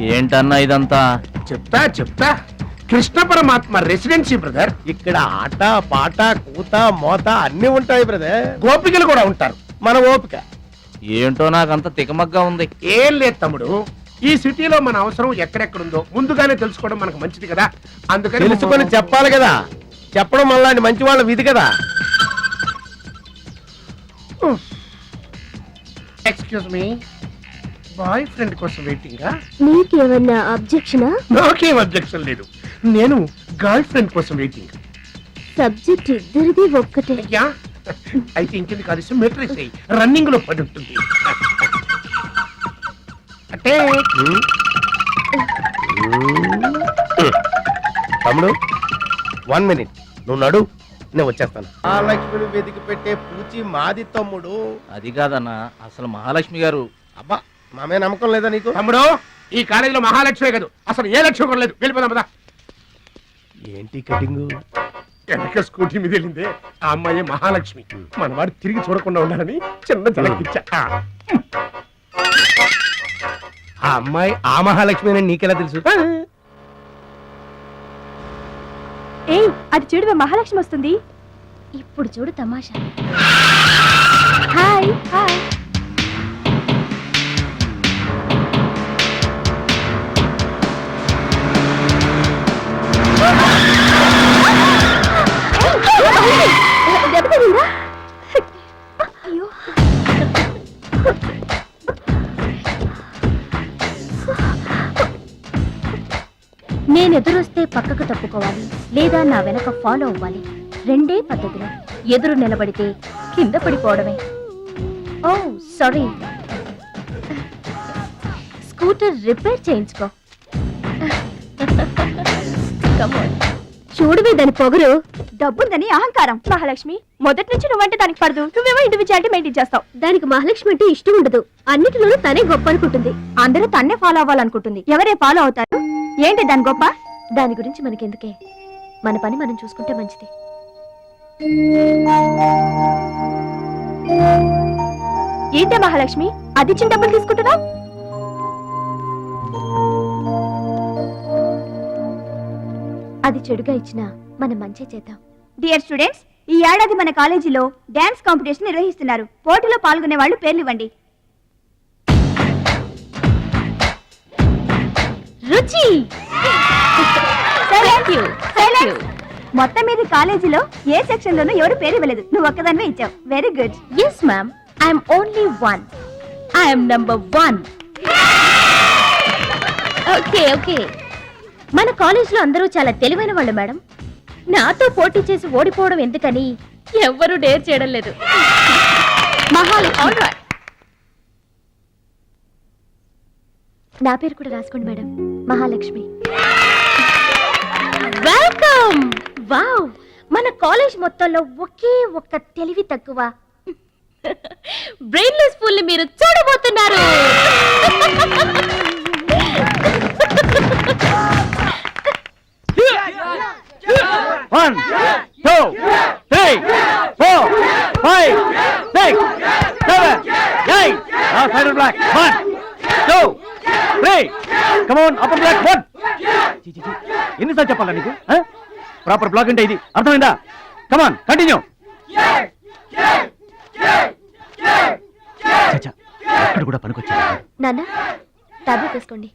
ఏంటన్నా ఇదంతా? చెప్తా చెప్తా. కృష్ణ పరమాత్మ రెసిడెన్సీ బ్రదర్ ఇక్కడ ఆట పాట కూత మోత అన్ని ఉంటాయి బ్రదర్ గోపికలు కూడా ఉంటారు. మన ఓపిక. ఏంటో నాకంత తికమగ్గా ఉంది. ఏం లేదు తమ్ముడు. ఈ సిటీలో మన అవసరం ఎక్కడెక్కడుందో ముందుగానే తెలుసుకోవడం మనకు మంచిది కదా. అందుకని తెలుసుకొని చెప్పాలి కదా. చెప్పడం మళ్ళీ మంచి వాళ్ళ విధి కదా. ఎక్స్క్యూజ్ మీ బాయ్ ఫ్రెండ్ కోసం వెయిటింగా నీకేమన్నా అబ్జెక్షనా నాకేం అబ్జెక్షన్ లేదు. నేను గర్ల్ ఫ్రెండ్ కోసం వెయిటింగ్ సబ్జెక్ట్ ఇద్దరిది ఒక్కటే. అయ్యా అయితే ఇంకెందుకు కాదు మెట్రిస్ రన్నింగ్లో పడి ఉంటుంది. అంటే తమ్ముడు వన్ మినిట్ నువ్వు నడు నేను వచ్చేస్తాను. ఆ లక్ష్మిని వెతికి పెట్టే పూచి మాది తమ్ముడు. అది కాదన్నా అసలు మహాలక్ష్మి గారు. అబ్బా మామే నమ్మకం లేదా నీకు? తమ్ముడు ఈ కాలేజీలో మహాలక్ష్మే కాదు. అసలు ఏ లక్ష్యం కూడా లేదు వెళ్ళిపోదాం పదా. ఏంటి కటింగ్? వెనక స్కూటీ మీద వెళ్ళిందే ఆ అమ్మాయి మహాలక్ష్మి. మన వాడు తిరిగి చూడకుండా ఉండాలని చిన్న జలకిచ్చా. ఆ. అమ్మాయి ఆ మహాలక్ష్మి అని నీకెలా తెలుసు? ఏయ్ అది చూడు మహాలక్ష్మి వస్తుంది. ఇప్పుడు చూడు తమాషా. Hi hi. నేను ఎదురొస్తే పక్కకు తప్పుకోవాలి లేదా నా వెనక ఫాలో అవ్వాలి. రెండే పద్ధతులు. ఎదురు నిలబడితే కింద పడిపోవడమే. Oh sorry. స్కూటర్ రిపేర్ చేయించుకో. చూడవే దాని పొగరు. డబ్బుందని అహంకారం. మహాలక్ష్మి మొదటి నుంచి నువ్వంటే దానికి పడదు. నువ్వేమో ఇండివిజువాలిటీ మెయింటైన్ చేస్తావు. దానికి మహాలక్ష్మి అంటే ఇష్టం ఉండదు. అన్నిటిలోనూ తనే గొప్ప అనుకుంటుంది. అందరూ తన్నే ఫాలో అవ్వాలనుకుంటుంది. ఎవరే ఫాలో అవుతారు? ఏంటి దాని గొప్ప? దాని గురించి మనకెందుకే? మన పని మనం చూసుకుంటే మంచిది. ఏంటే మహాలక్ష్మి? అది ఇచ్చిన డబ్బులు తీసుకుంటున్నావు? అది చెడుగా ఇచ్చినా మనం మంచి చేద్దాం. డియర్ స్టూడెంట్స్ ఈ ఏడాది మన కాలేజీలో డాన్స్ కాంపిటీషన్ నిర్వహిస్తున్నారు. పోటీలో పాల్గొనే వాళ్ళు పేర్లు ఇవ్వండి రుచి మొత్తం మీద కాలేజీలో ఏ సెక్షన్ లోనూ ఎవరు పేరు ఇవ్వలేదు నువ్వు ఒక్కదానివే ఇచ్చావు. Very good yes ma'am I'm only one I'm number one okay okay మన కాలేజ్లో అందరూ చాలా తెలివైన వాళ్ళు మేడం. నాతో పోటీ చేసి ఓడిపోవడం ఎందుకని ఎవ్వరూ డేర్ చేయడం లేదు. నా పేరు కూడా రాసుకోండి మేడం. మహాలక్ష్మి. వెల్కమ్ వావ్ మన కాలేజ్ మొత్తంలో ఒకే ఒక్క తెలివి తక్కువ. బ్రెయిన్లెస్ ఫుల్ మీరు చూడబోతున్నారు. కమోన్ అప్పర్ బ్లాక్ వన్ ఎన్నిసార్లు చెప్పాలా నీకు? ప్రాపర్ బ్లాక్ అంటే ఇది. అర్థమైందా? కమాన్ కంటిన్యూ అక్కడ కూడా పనికొచ్చా నాన్న టాబ్లెట్ వేసుకోండి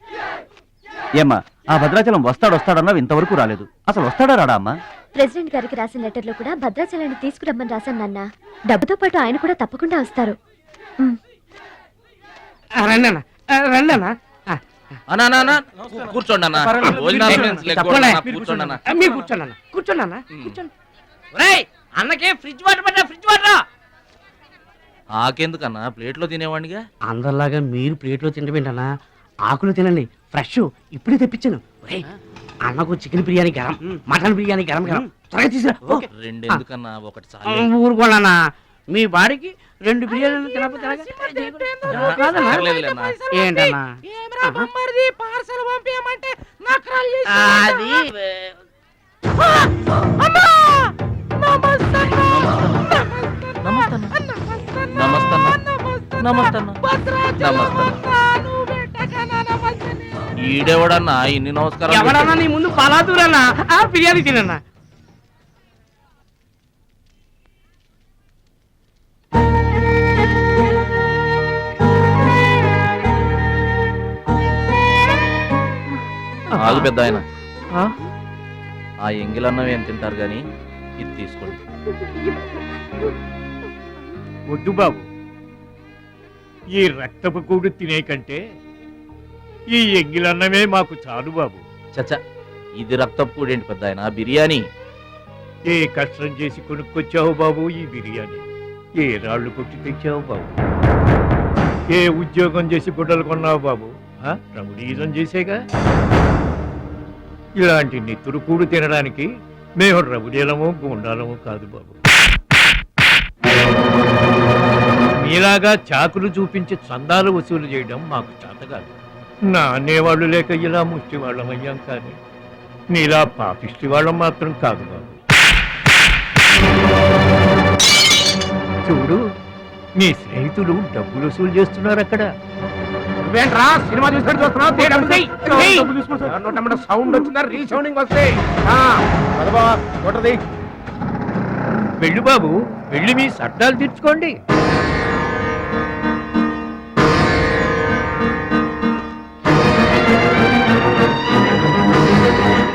ఏమ్మా ఆ భద్రాచలం వస్తాడు వస్తాడన్నావు ఇంతవరకు రాలేదు. అసలు వస్తాడా రాడా అమ్మా? ప్రెసిడెంట్ గారికి రాసిన లెటర్లో కూడా భద్రాచలాన్ని తీసుకురమ్మని రాశాను నాన్న. డబ్బుతో పాటు ఆయన కూడా తప్పకుండా వస్తారు. రండి అన్న అన్న అన్నా అన్నా, అన్నా, కూర్చోండి. అన్న కూర్చోండి అన్న. మీరు కూర్చోండి అన్న. కూర్చోండి అన్న. కూర్చోండి. అన్నకే ఫ్రిడ్జ్ వాటర్ పడ్డా ఫ్రిడ్జ్ వాటర్? ఆకెందుకన్నా? ప్లేట్లో తినేవాడిగా అందరిలాగా మీరు ప్లేట్లో తినబెంటన్నా ఆకులు తినండి. ఫ్రెష్. ఇప్పుడే తెప్పించాను. ఒరేయ్, అన్నకు చికెన్ బిర్యానీ గరం మటన్ బిర్యానీ గరం గరం. త్వరగా తీసుకురా ఓ. రెండు ఎందుకన్నా ఒకటి ఆ, చాలు ఊరుకోండన్నా మీ బాడీకి రెండు బిర్యానీలు తినకపోతే అది. ఈడెవడన్నా? ఇన్ని నమస్కారం ఎవడన్నా నీ ముందు పలాదూరన్నా? ఆ బిర్యానీ తినన్నా? ఆగు పెద్ద ఆయన ఆ? ఆ ఎంగిలన్నం ఏం తింటారు గాని ఇది తీసుకోండి. వద్దు బాబు. ఈ రక్తపు కూడు తినే కంటే ఈ ఎంగిలన్నమే మాకు చాలు బాబు. చచ్చా ఇది రక్తపు కూడేంటి పెద్ద ఆయన బిర్యానీ. ఏ కష్టం చేసి కొనుక్కొచ్చావు బాబు ఈ బిర్యానీ? ఏ రాళ్ళు కొట్టి తెచ్చావు బాబు? ఏ ఉద్యోగం చేసి గుడ్డలు కొన్నావు బాబు? ఆ? రమణీయం చేసేగా? ఇలాంటి నెత్తురు కూడు తినడానికి మేము రవుడీలము గుండాలము కాదు బాబు. మీలాగా చాకులు చూపించి చందాలు వసూలు చేయడం మాకు చేత కాదు. నా అనేవాళ్ళు లేక ఇలా ముష్టి వాళ్ళం అయ్యాం కానీ నీలా పాపిష్టి వాళ్ళం మాత్రం కాదు బాబు. చూడు మీ స్నేహితులు డబ్బులు వసూలు చేస్తున్నారు అక్కడ నువ్వేంట్రా? సినిమా చూసినట్టు చూస్తున్నావు? సౌండ్ వచ్చిందా? రీసౌండింగ్ వస్తే. కొట్టది వెళ్ళు బాబు వెళ్ళి మీ సడ్డాలు తీర్చుకోండి.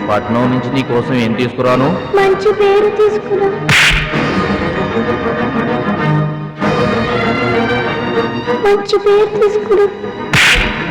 పట్నం నుంచి నీ కోసం ఏం తీసుకురాను? మంచి పేరు తీసుకురా. మంచి పేరు తీసుకురా. you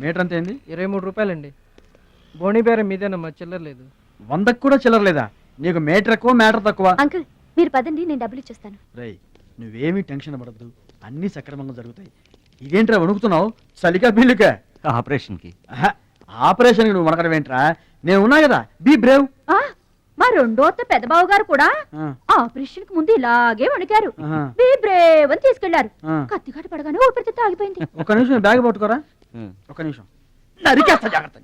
మీటర్ అంత ఏంది? ఇరవై మూడు రూపాయలండి. బోణి బేరం మీదేనమ్మా చిల్లర లేదు. వందకు కూడా చిల్లరలేదా నీకు మీటర్ ఎక్కువ మ్యాటర్ తక్కువ? అంకుల్ మీరు పదండి నేను డబ్బులు ఇచ్చేస్తాను. రేయ్ నువ్వేమీ టెన్షన్ పడద్దు. అన్నీ సక్రమంగా జరుగుతాయి. ఇదేంట్రా వణుకుతున్నావు? చలికా బిల్లుకా ఆపరేషన్కి. ఆపరేషన్కి నువ్వు వణకడం ఏంట్రా? నేను ఉన్నా కదా బీ బ్రేవ్. ఆ, మా రెండో అత్త పెద్దబావు గారు కూడా ఆపరేషన్కు ముందు ఇలాగే వణికారు. బీ బ్రేవ్ అని తీసుకెళ్ళారు. కత్తిగాట పడగానే ఊపిరితిత్తు ఆగిపోయింది. ఒక్క నిమిషం బ్యాగ్ పట్టుకోరా. ఒక్క నిమిషం. నరికేస్తా జాగ్రత్త.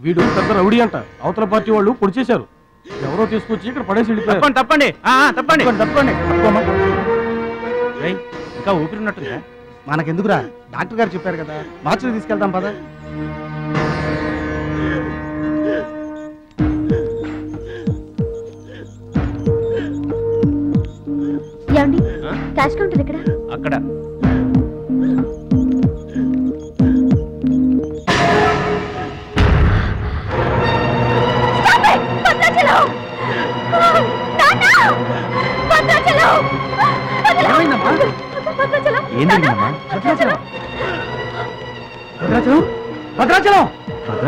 వీడు పెద్ద రౌడీ అంట. అవతల పార్టీ వాళ్ళు పొడి చేశారు. ఎవరో తీసుకొచ్చి ఇక్కడ పడేసి వెళ్ళిపోయారు. తప్పండి తప్పండి. తప్పండి. తప్పకోమా. ఇంకా ఊపిరినట్టుందా మనకెందుకురా? డాక్టర్ గారు చెప్పారు కదా. మార్చిలో తీసుకెళ్తాం పద. ఏమండి? క్యాష్ కౌంటర్ ఎక్కడ? అక్కడ.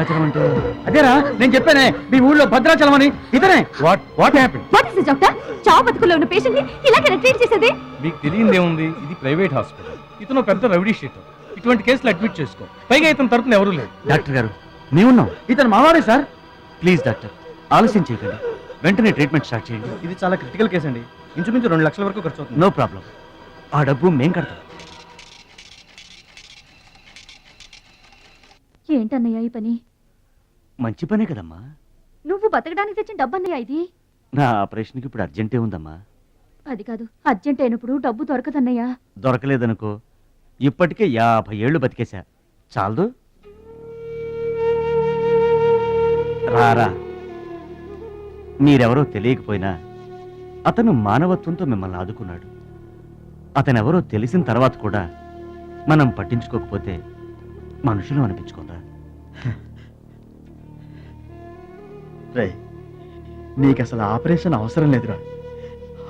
భద్రాచలం అంటే? అదేరా నేను చెప్పానే మీ ఊళ్ళో భద్రాచలం అని. ఇతనే. What what happen what is doctor చావు బతుకుల్లో ఉన్న పేషెంట్ని ఇలాగే ట్రీట్ చేసేది? మీకు తెలియదేముంది ఇది ప్రైవేట్ హాస్పిటల్ ఇతను పెద్ద రౌడీ షీటర్. ఇటువంటి కేసులు అడ్మిట్ చేసుకో. పైగా ఇతని తరపున ఎవరు లేరు. డాక్టర్ గారు మేమున్నాం ఇతను మావాడే సార్? ప్లీజ్ డాక్టర్ ఆలస్యం చేయకండి. వెంటనే ట్రీట్మెంట్ స్టార్ట్ చేయండి. ఇది చాలా క్రిటికల్ కేసు అండి. ఇంచుమించు రెండు లక్షల వరకు ఖర్చు అవుతుంది. No problem. ఆ డబ్బు మేం కడతాం. ఏంటన్నయ్య ఈ పని? మంచి పనే కదమ్మా. నువ్వు బతకడానికి తెచ్చిన డబ్బన్నయ్య ఇది? నా ఆపరేషన్కి ఇప్పుడు అర్జెంటే ఉందమ్మా. అది కాదు అర్జెంట్ అయినప్పుడు డబ్బు దొరకదన్నయ్య. దొరకలేదనుకో ఇప్పటికే యాభై ఏళ్ళు బతికేశా. చాలదు. రారా మీరెవరో తెలియకపోయినా అతను మానవత్వంతో మిమ్మల్ని ఆదుకున్నాడు. అతనెవరో తెలిసిన తర్వాత కూడా మనం పట్టించుకోకపోతే మనుషులు అనిపించుకోరా రై నీకు అసలు ఆపరేషన్ అవసరం లేదురా.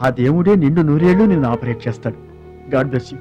ఆ దేవుడే నిండు నూరేళ్ళు నిన్ను ఆపరేట్ చేస్తాడు. God bless you.